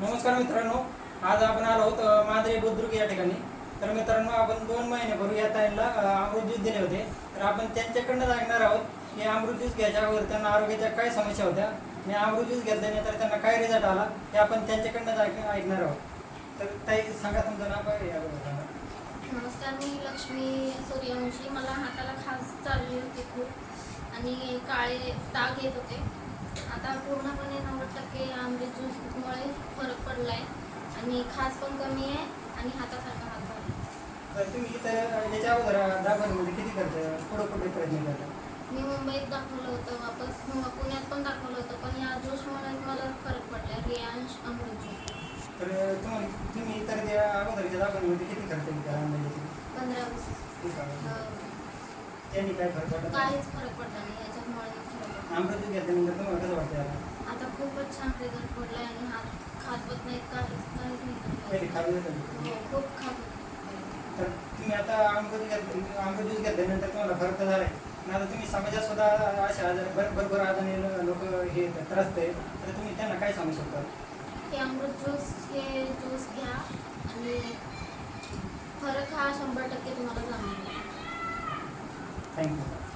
नमस्कार मित्रांनो आज आपण आलो आहोत अ, बुद्रुक या ठिकाणी. तर मित्रांनो आपण दोन महिन्यापूर्वी या ताईंना अमृत ज्यूस दिले होते. तर आपण त्यांच्याकडनं ऐकणार आहोत की अमृत ज्यूस घ्यायच्या अगोदर त्यांना आरोग्याच्या काय समस्या होत्या आणि अमृत ज्यूस घेतल्यानंतर त्यांना काय रिझल्ट आला हे आपण त्यांच्याकडनं ऐकणार आहोत. तर ताई सांगा तुमचं नाव काय आहे नमस्कार मी लक्ष्मी सूर्यवंशी. मला हाताला खास चालली होती खूप. आणि काळे ताग येत होते. आता पूर्णपणे नव्वद टक्के आंबे ज्यूसमुळे फरक पडला आहे आणि खास पण कमी आहे आणि हातासारखा हात तर तुम्ही इथं याच्या अगोदर दाखवण्यामध्ये किती करता पुढं पुढे प्रयत्न करता? मी मुंबईत दाखवलं होतं वापस पुण्यात पण दाखवलं होतं पण या ज्यूसमुळे मला फरक पडला रियांश अमृत तर तुम्हाला तुम्ही इतर त्या अगोदरच्या दाखवण्यामध्ये किती खर्च केला अंदाजे पंधरा वीस. ठीक आहे. अं, त्यांनी काय फरक पडला? काहीच फरक पडला नाही याच्यामुळे. अमृत घेतल्यानंतर तुम्हाला कसं वाटतं आता? आता खूपच छान रिझल्ट पडलाय आणि हात खाजवत नाहीत काहीच काहीच पहिले नाही खूप खाजवत तर तुम्ही आता अमृत घेत अमृत ज्यूस घेतल्यानंतर तुम्हाला फरक तर झालाय पण आता तुम्ही समाजात सुद्धा अशा आजार भर भरपूर आजारी लोक हे त्रस्त आहे तर तुम्ही त्यांना काय सांगू शकता हे अमृत ज्यूस हे ज्यूस घ्या आणि फरक हा शंभर टक्के तुम्हाला जाणवेल थँक्यू